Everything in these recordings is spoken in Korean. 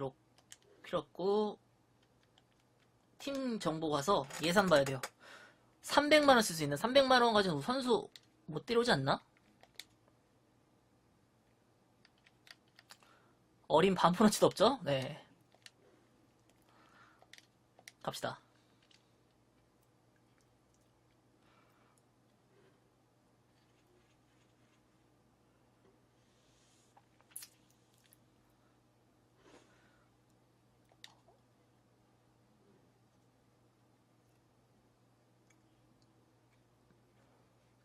기록 필요 없고 팀 정보 가서 예산 봐야 돼요. 300만원 쓸 수 있는 300만원 가지고 선수 못 데려오지 않나? 어린 반푼어치도 없죠? 네. 갑시다.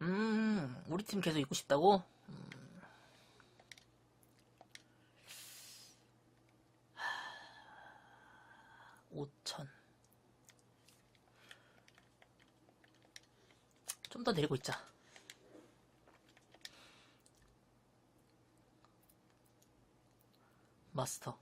음, 우리 팀 계속 있고 싶다고? 음. 5천. 좀 더 내리고 있자. 마스터.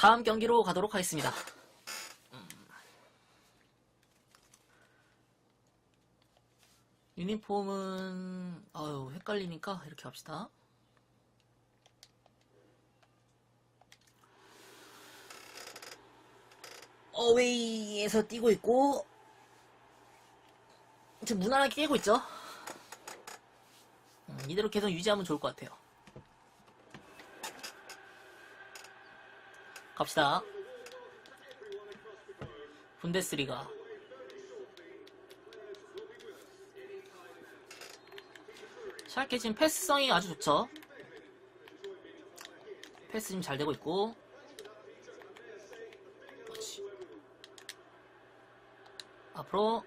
다음 경기로 가도록 하겠습니다. 음. 유니폼은 아유 헷갈리니까 이렇게 합시다. 어웨이에서 뛰고 있고 지금 무난하게 뛰고 있죠. 음, 이대로 계속 유지하면 좋을 것 같아요. 갑시다. 분데스리가. 샬케 지금 패스성이 아주 좋죠. 패스 지금 잘 되고 있고. 그렇지. 앞으로.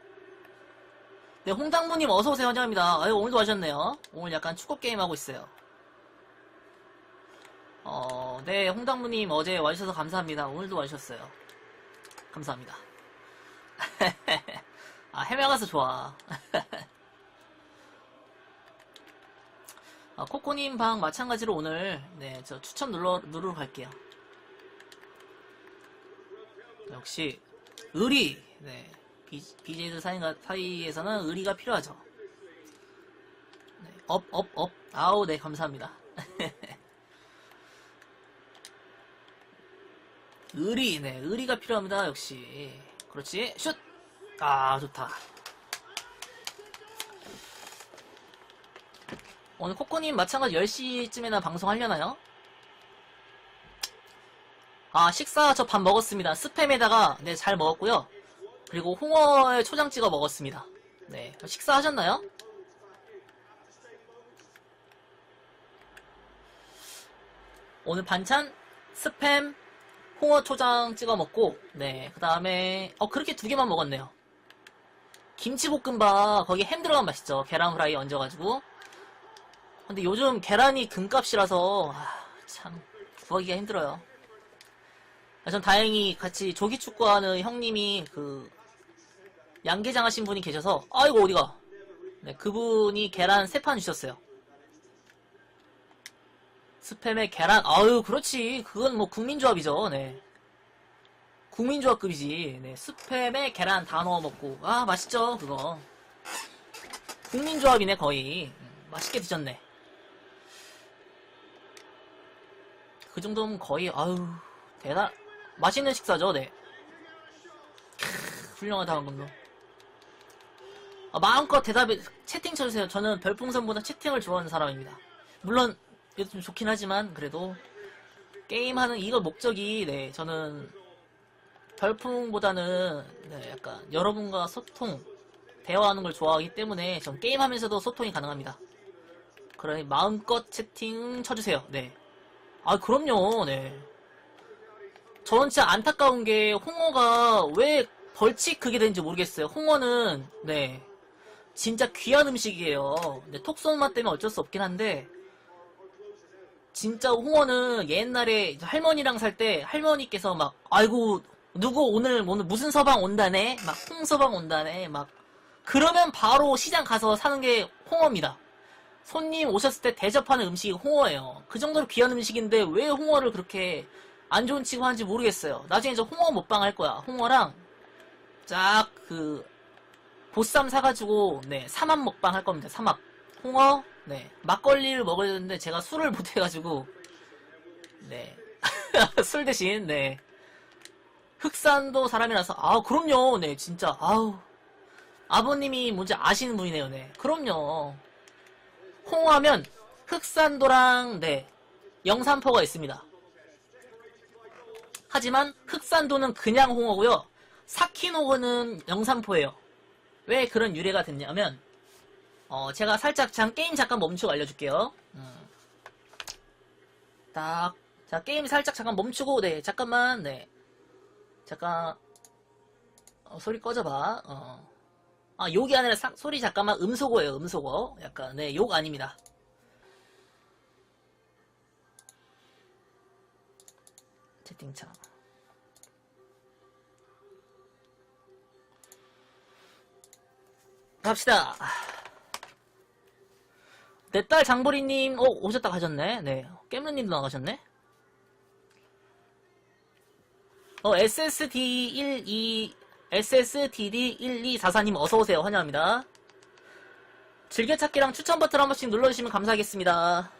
네, 홍당무님 어서오세요. 환영합니다. 아유, 오늘도 하셨네요. 오늘 약간 축구 게임 하고 있어요. 어, 네, 홍당무님 어제 와주셔서 감사합니다. 오늘도 와주셨어요. 감사합니다. 아, 해명가서 좋아. 아, 코코님 방 마찬가지로 오늘, 네, 저 추천 눌러, 누르러 갈게요. 역시, 의리! 네, BJ들 사이에서는 의리가 필요하죠. 네, 업, 업, 업. 아우, 네, 감사합니다. 의리, 네, 의리가 필요합니다, 역시. 그렇지, 슛! 아, 좋다. 오늘 코코님 마찬가지 10시쯤에나 방송하려나요? 아, 식사 저 밥 먹었습니다. 스팸에다가, 네, 잘 먹었고요. 그리고 홍어에 초장 찍어 먹었습니다. 네, 식사하셨나요? 오늘 반찬, 스팸, 홍어 초장 찍어 먹고, 네, 그 다음에, 어, 그렇게 두 개만 먹었네요. 김치볶음밥, 거기 햄 들어간 맛있죠. 계란 후라이 얹어가지고. 근데 요즘 계란이 금값이라서, 아, 참, 구하기가 힘들어요. 아, 전 다행히 같이 조기 축구하는 형님이 그, 양계장 하신 분이 계셔서, 아이고, 어디가. 네, 그분이 계란 세 판 주셨어요. 스팸에 계란, 아유, 그렇지. 그건 뭐 국민조합이죠, 네. 국민조합급이지. 네, 스팸에 계란 다 넣어 먹고. 아, 맛있죠, 그거. 국민조합이네, 거의. 음, 맛있게 드셨네. 그 정도면 거의, 아유, 대단, 맛있는 식사죠, 네. 크, 훌륭하다, 방금도. 아, 마음껏 대답에, 채팅 쳐주세요. 저는 별풍선보다 채팅을 좋아하는 사람입니다. 물론, 이것도 좀 좋긴 하지만 그래도 게임하는 이거 목적이 네 저는 별풍보다는 네, 약간 여러분과 소통 대화하는 걸 좋아하기 때문에 전 게임하면서도 소통이 가능합니다. 그러니 마음껏 채팅 쳐주세요. 네. 아 그럼요. 네. 저는 진짜 안타까운 게 홍어가 왜 벌칙 그게 되는지 모르겠어요. 홍어는 네 진짜 귀한 음식이에요. 네, 톡 쏘는 맛 때문에 어쩔 수 없긴 한데 진짜 홍어는 옛날에 할머니랑 살 때 할머니께서 막 아이고 누구 오늘 오늘 무슨 서방 온다네 막 홍서방 온다네 막 그러면 바로 시장 가서 사는 게 홍어입니다. 손님 오셨을 때 대접하는 음식이 홍어예요. 그 정도로 귀한 음식인데 왜 홍어를 그렇게 안 좋은 취급하는지 모르겠어요. 나중에 저 홍어 먹방 할 거야. 홍어랑 쫙 그 보쌈 사가지고 네 삼합 먹방 할 겁니다. 삼합 홍어 네. 막걸리를 먹어야 되는데 제가 술을 못 해가지고. 네. 술 대신 네. 흑산도 사람이라서 아 그럼요. 네 진짜. 아우. 아버님이 뭔지 아시는 분이네요. 네. 그럼요. 홍어하면 흑산도랑 네. 영산포가 있습니다. 하지만 흑산도는 그냥 홍어고요. 사키노고는 영산포예요. 왜 그런 유래가 됐냐면 어 제가 살짝 잠 게임 잠깐 멈추고 알려줄게요 음. 딱 자, 게임 살짝 잠깐 멈추고, 네, 잠깐만, 네. 잠깐, 어, 소리 꺼져봐, 어. 아, 욕이 아니라 사- 소리 잠깐만 음소거예요, 음소거. 약간, 네, 욕 아닙니다. 채팅창. 갑시다. 내 딸 장보리님, 어, 오셨다 가셨네. 네. 깨물님도 나가셨네. 어, SSD12, SSDD1244님 어서오세요. 환영합니다. 즐겨찾기랑 추천 버튼 한 번씩 눌러주시면 감사하겠습니다.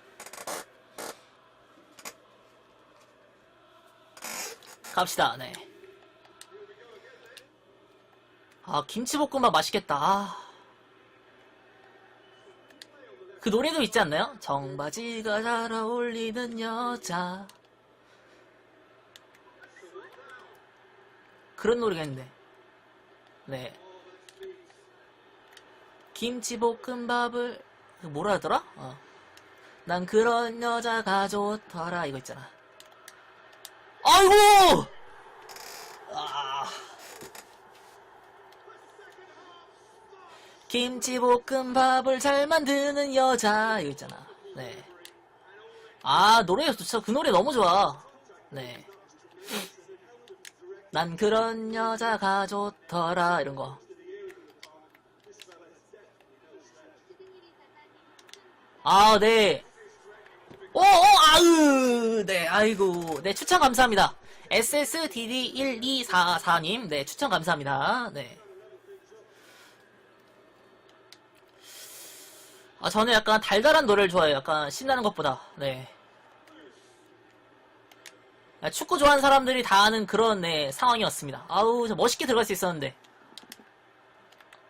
갑시다, 네. 아, 김치볶음밥 맛있겠다. 아. 그 노래도 있지 않나요? 정바지가 잘 어울리는 여자. 그런 노래가 있는데. 네. 김치볶음밥을, 그 뭐라 하더라? 어. 난 그런 여자가 좋더라. 이거 있잖아. 아이고! 아. 김치볶음밥을 잘 만드는 여자. 이거 있잖아. 네. 아, 노래 좋죠. 그 노래 너무 좋아. 네. 난 그런 여자가 좋더라 이런 거. 아, 네. 오, 오, 아으, 네, 아이고, 네, 추천 감사합니다. SSDD1244님, 네, 추천 감사합니다. 네. 아, 저는 약간 달달한 노래를 좋아해요. 약간 신나는 것보다, 네. 아, 축구 좋아하는 사람들이 다 아는 그런 네, 상황이었습니다. 아우 저 멋있게 들어갈 수 있었는데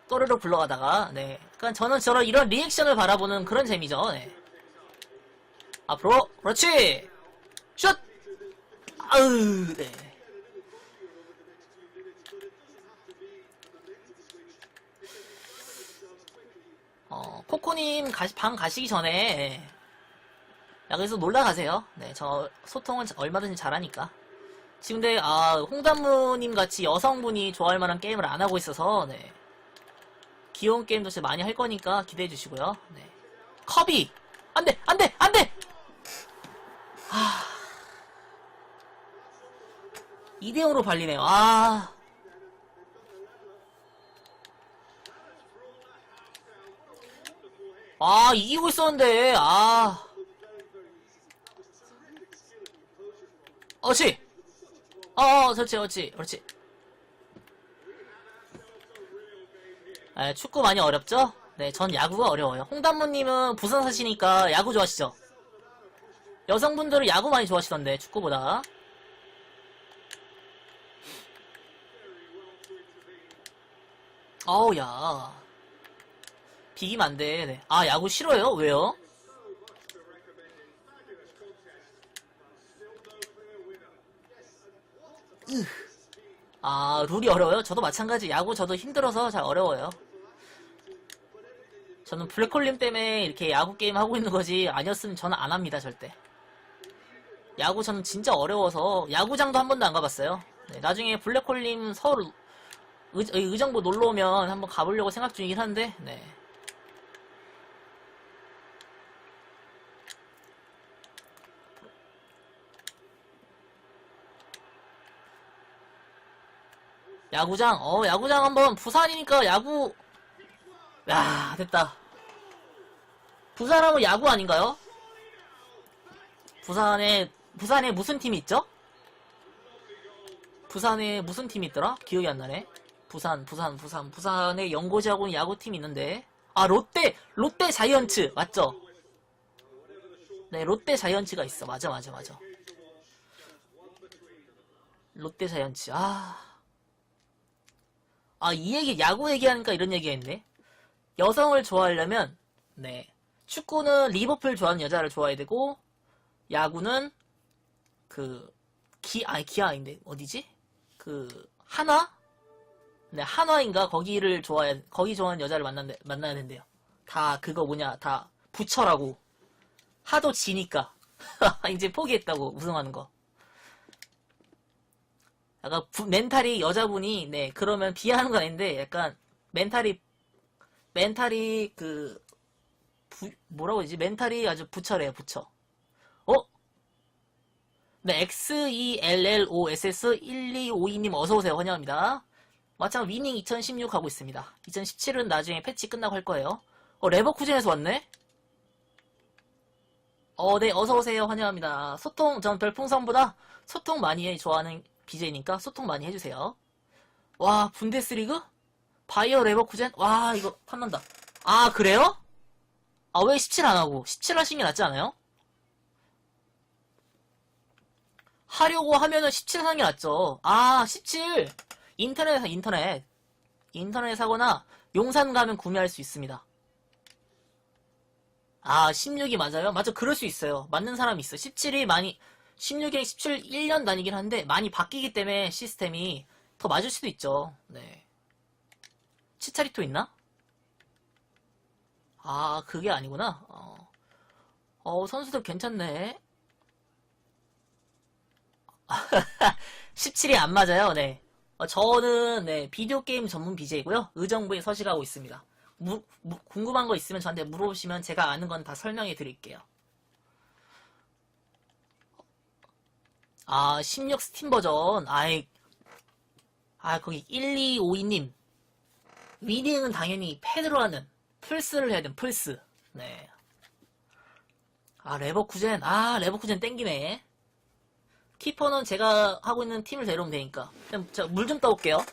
또르륵 불러가다가 네, 그러니까 저는 저런 이런 리액션을 바라보는 그런 재미죠. 네. 앞으로 그렇지 슛 아우 네. 어, 코코님 가시, 방 가시기 전에 야, 그래서 놀러 가세요. 네, 저 소통은 얼마든지 잘하니까. 지금 근데 아, 홍단무님 같이 여성분이 좋아할 만한 게임을 안 하고 있어서 네. 귀여운 게임도 진짜 많이 할 거니까 기대해 주시고요. 네. 커비! 안 돼! 안 돼! 안 돼! 아. 2대0으로 발리네요. 아. 아, 이기고 있었는데, 아. 어치! 어, 어, 그렇지, 그렇지, 그렇지. 아, 축구 많이 어렵죠? 네, 전 야구가 어려워요. 홍단무님은 부산 사시니까 야구 좋아하시죠? 여성분들은 야구 많이 좋아하시던데, 축구보다. 어우, 야. 비기면 안 돼. 네. 아, 야구 싫어요? 왜요? 아, 룰이 어려워요? 저도 마찬가지. 야구 저도 힘들어서 잘 어려워요. 저는 블랙홀림 때문에 이렇게 야구 게임 하고 있는 거지. 아니었으면 저는 안 합니다, 절대. 야구 저는 진짜 어려워서 야구장도 한 번도 안 가봤어요. 네, 나중에 블랙홀림 서울 의, 의정부 놀러 오면 한번 가보려고 생각 중이긴 한데, 네. 야구장, 어, 야구장 한번, 부산이니까 야구, 야, 됐다. 부산하면 야구 아닌가요? 부산에, 부산에 무슨 팀이 있죠? 부산에 무슨 팀이 있더라? 기억이 안 나네. 부산, 부산, 부산, 부산에 연고지하고 야구팀이 있는데. 아, 롯데, 롯데 자이언츠. 맞죠? 네, 롯데 자이언츠가 있어. 맞아, 맞아, 맞아. 롯데 자이언츠. 아. 아, 이 얘기, 야구 얘기하니까 이런 얘기 했네. 여성을 좋아하려면, 네. 축구는 리버풀 좋아하는 여자를 좋아해야 되고, 야구는, 그, 기, 아니, 기아 아닌데, 어디지? 그, 한화? 네, 한화인가? 거기를 좋아해, 거기 좋아하는 여자를 만난대, 만나야 된대요. 다, 그거 뭐냐, 다, 부처라고. 하도 지니까. 이제 포기했다고, 우승하는 거. 약간, 부- 멘탈이, 여자분이, 네, 그러면 비하하는 건 아닌데, 약간, 멘탈이, 멘탈이, 그, 부, 뭐라고 하지? 멘탈이 아주 부처래요, 부처. 어? 네, XELLOSS1252님 어서오세요. 환영합니다. 마찬 위닝 2016 하고 있습니다. 2017은 나중에 패치 끝나고 할 거예요. 어, 레버쿠젠에서 왔네? 어, 네, 어서오세요. 환영합니다. 소통, 전 별풍선보다 소통 많이 해, 좋아하는 BJ니까 소통 많이 해주세요. 와, 분데스리그? 바이어 레버쿠젠? 와, 이거 탐난다. 아, 그래요? 아, 왜 17 안 하고? 17 하신 게 낫지 않아요? 하려고 하면은 17 하는 게 낫죠. 아, 17! 인터넷, 사- 인터넷. 인터넷 사거나 용산 가면 구매할 수 있습니다. 아, 16이 맞아요? 맞아, 그럴 수 있어요. 맞는 사람이 있어. 17이 많이, 16이랑 17 1년 다니긴 한데, 많이 바뀌기 때문에 시스템이 더 맞을 수도 있죠. 네. 치차리토 있나? 아, 그게 아니구나. 어, 어, 선수들 괜찮네. 17이 안 맞아요. 네. 어, 저는 네, 비디오 게임 전문 BJ고요. 의정부에 서식하고 있습니다. 무- 무- 궁금한 거 있으면 저한테 물어보시면 제가 아는 건 다 설명해 드릴게요. 아, 16 스팀 버전. 아이, 아, 거기 1252님. 위닝은 당연히 패드로 하는 플스를 해야 돼, 플스. 네. 아, 레버쿠젠. 아, 레버쿠젠 땡기네. 키퍼는 제가 하고 있는 팀을 데려오면 되니까. 그럼 물좀 떠올게요.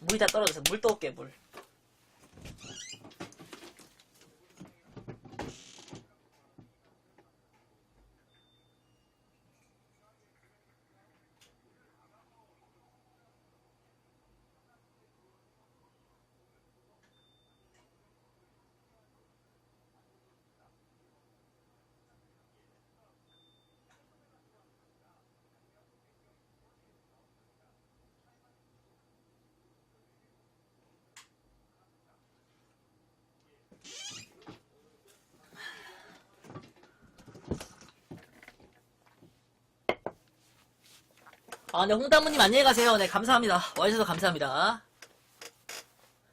물이 다 떨어져서 물 떠올게, 물. 아, 네, 홍다무님 안녕히 가세요. 네, 감사합니다. 와주셔서 감사합니다.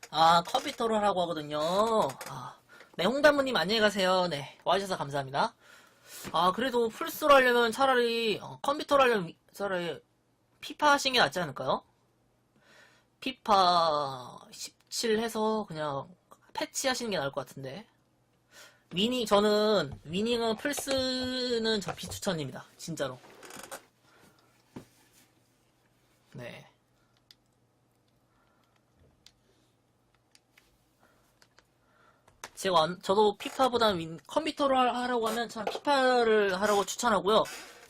아, 컴퓨터로 하라고 하거든요. 아, 네, 홍다무님 안녕히 가세요. 네, 와주셔서 감사합니다. 아, 그래도 플스로 하려면 차라리, 어, 컴퓨터로 하려면 차라리 피파 하시는 게 낫지 않을까요? 피파 17 해서 그냥 패치 하시는 게 나을 것 같은데. 위닝, 저는, 위닝은 플스는 저 비추천입니다. 진짜로. 네. 제가 완- 저도 피파보다는 윈- 컴퓨터로 하- 하라고 하면 참 피파를 하라고 추천하고요.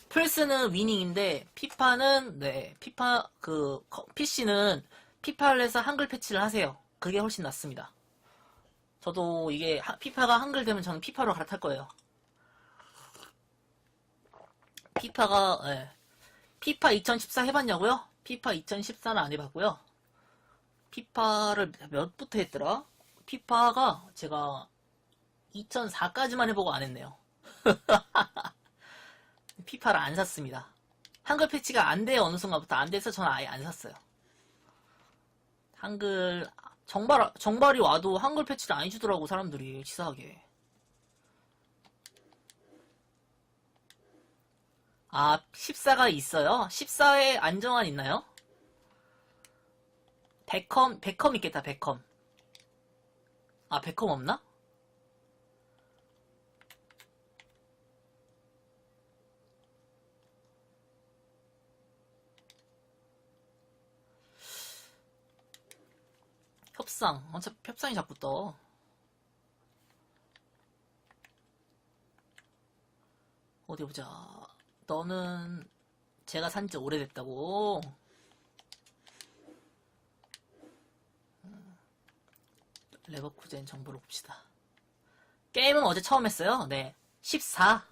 플스는 위닝인데 피파는 네 피파 그 PC는 피파를 해서 한글 패치를 하세요. 그게 훨씬 낫습니다. 저도 이게 하- 피파가 한글 되면 저는 피파로 갈아탈 거예요. 피파가 예. 피파 2014 해봤냐고요? 피파 2014는 안 해봤고요. 피파를 몇부터 했더라? 피파가 제가 2004까지만 해보고 안 했네요. 피파를 안 샀습니다. 한글 패치가 안 돼요. 어느 순간부터 안 돼서 저는 아예 안 샀어요. 한글 정발 정발이 와도 한글 패치를 안 해주더라고 사람들이 치사하게. 아 14가 있어요? 14에 안정환 있나요? 베컴 베컴 있겠다 베컴. 아 베컴 없나? 협상. 어차피 협상이 자꾸 떠. 어디 보자. 너는 제가 산 지 오래됐다고. 음, 레버쿠젠 정보를 봅시다. 게임은 어제 처음 했어요. 네. 14.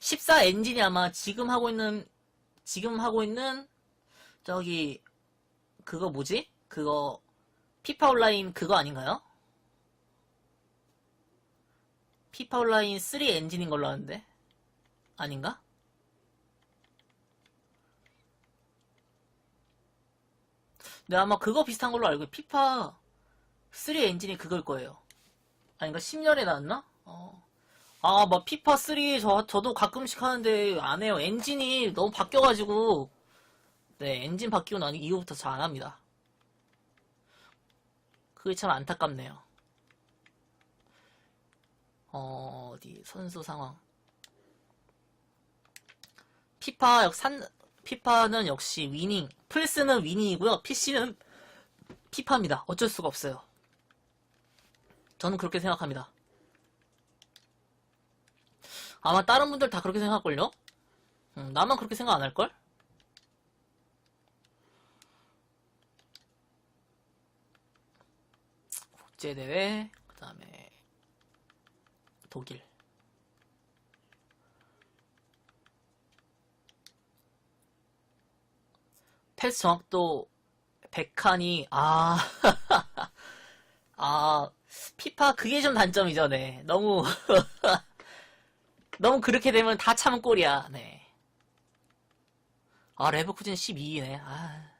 14 엔진이 아마 지금 하고 있는, 지금 하고 있는, 저기, 그거 뭐지? 그거, 피파 온라인 그거 아닌가요? 피파 온라인 3 엔진인 걸로 아는데? 아닌가? 네, 아마 그거 비슷한 걸로 알고, 피파 3 엔진이 그걸 거예요. 아닌가? 10년에 나왔나? 어. 아, 막 피파 3 저, 저도 가끔씩 하는데 안 해요. 엔진이 너무 바뀌어가지고, 네, 엔진 바뀌고 난 이후부터 잘 안 합니다. 그게 참 안타깝네요. 어, 어디, 선수 상황. 피파, 역, 산, 피파는 역시 위닝. 플스는 위닝이고요. PC는 피파입니다. 어쩔 수가 없어요. 저는 그렇게 생각합니다. 아마 다른 분들 다 그렇게 생각할걸요? 음, 나만 그렇게 생각 안 할걸? 국제대회, 그 다음에 독일. 패스 정확도 100칸이, 아, 아, 피파 그게 좀 단점이죠, 네. 너무, 너무 그렇게 되면 다 참은 꼴이야, 네. 아, 레버쿠젠 12위네, 아.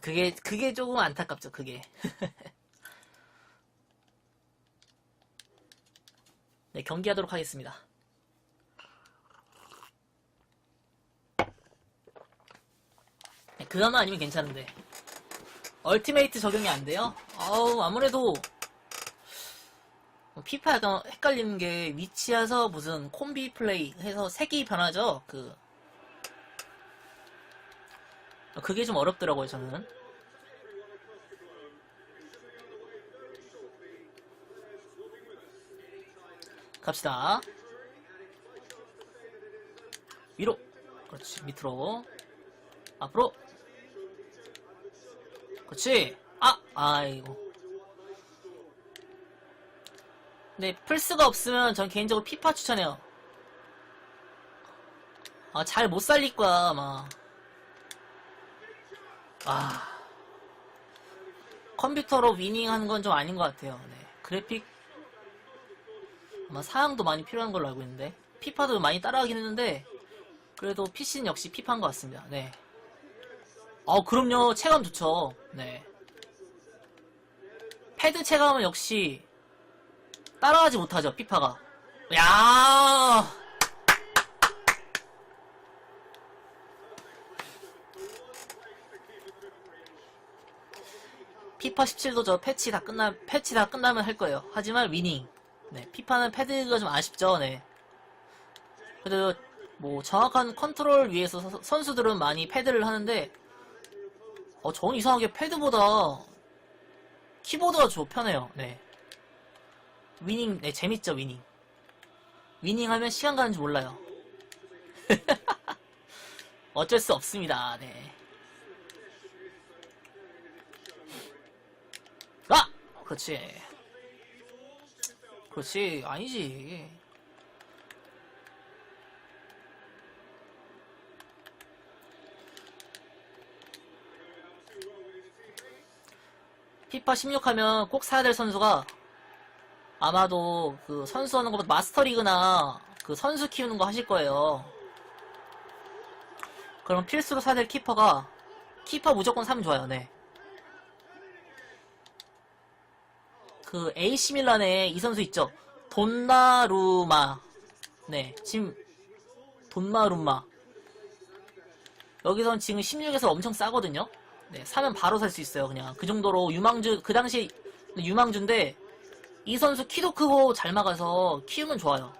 그게, 그게 조금 안타깝죠, 그게. 네, 경기하도록 하겠습니다. 그거만 아니면 괜찮은데. 얼티메이트 적용이 안 돼요? 아우, 아무래도, 피파 약간 헷갈리는 게 위치에서 무슨 콤비 플레이 해서 색이 변하죠? 그, 그게 좀 어렵더라고요, 저는. 갑시다. 위로. 그렇지, 밑으로. 앞으로. 그렇지. 아, 아이고. 근데 플스가 없으면 전 개인적으로 피파 추천해요. 아, 잘 못 살릴 거야, 아마. 아. 컴퓨터로 위닝 하는 건 좀 아닌 것 같아요. 네. 그래픽, 아마 사양도 많이 필요한 걸로 알고 있는데. 피파도 많이 따라하긴 했는데, 그래도 PC는 역시 피파인 것 같습니다. 네. 어, 그럼요. 체감 좋죠. 네. 패드 체감은 역시 따라하지 못하죠. 피파가. 야! 피파 17도 저 패치 다 끝나 패치 다 끝나면 할 거예요. 하지만 위닝. 네, 피파는 패드가 좀 아쉽죠. 네. 그래도 뭐 정확한 컨트롤 위해서 서- 선수들은 많이 패드를 하는데 어, 저는 이상하게 패드보다 키보드가 더 편해요. 네. 위닝, 네, 재밌죠, 위닝. 위닝 하면 시간 가는 줄 몰라요. 어쩔 수 없습니다, 네. 아! 그렇지. 그렇지, 아니지. 피파 16 하면 꼭 사야 될 선수가 아마도 그 선수 하는 것보다 마스터리그나 그 선수 키우는 거 하실 거예요. 그럼 필수로 사야 될 키퍼가 키퍼 무조건 사면 좋아요. 네. 그 AC 밀란에 이 선수 있죠. 돈나루마. 네. 지금 돈나루마. 여기선 지금 16에서 엄청 싸거든요. 네, 사면 바로 살 수 있어요. 그냥 그 정도로 유망주 그 당시 유망주인데 이 선수 키도 크고 잘 막아서 키우면 좋아요.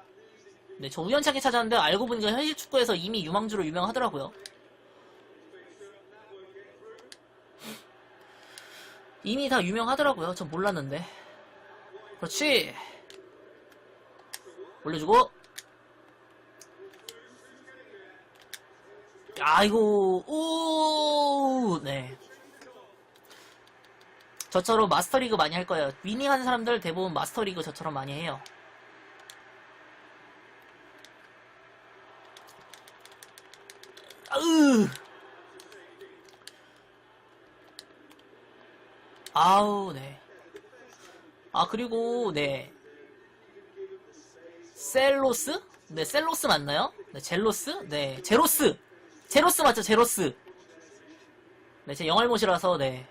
네, 저 우연찮게 찾았는데 알고 보니까 현실 축구에서 이미 유망주로 유명하더라고요. 이미 다 유명하더라고요. 전 몰랐는데. 그렇지. 올려주고. 아이고, 오, 네. 저처럼 마스터리그 많이 할 거예요. 위닝하는 사람들 대부분 마스터리그 저처럼 많이 해요. 으 아우, 네. 아, 그리고, 네. 셀로스? 네, 셀로스 맞나요? 네, 젤로스? 네, 제로스! 제로스 맞죠, 제로스! 네, 제 영알못이라서, 네.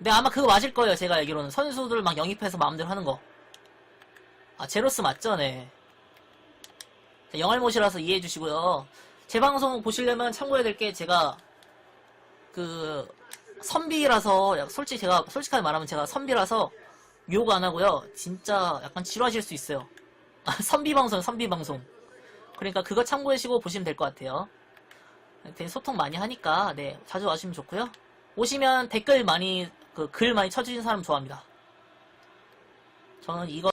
네, 아마 그거 맞을 거예요, 제가 알기로는. 선수들 막 영입해서 마음대로 하는 거. 아, 제로스 맞죠, 네. 자, 영알못이라서 이해해 주시고요. 제 방송 보시려면 참고해야 될 게 제가, 그, 선비라서, 약- 솔직히 제가, 솔직하게 말하면 제가 선비라서 욕 안 하고요. 진짜 약간 지루하실 수 있어요. 선비 방송, 선비 방송. 그러니까 그거 참고하시고 보시면 될 것 같아요. 되게 소통 많이 하니까, 네, 자주 와주시면 좋고요. 오시면 댓글 많이, 그, 글 많이 쳐주신 사람 좋아합니다. 저는 이거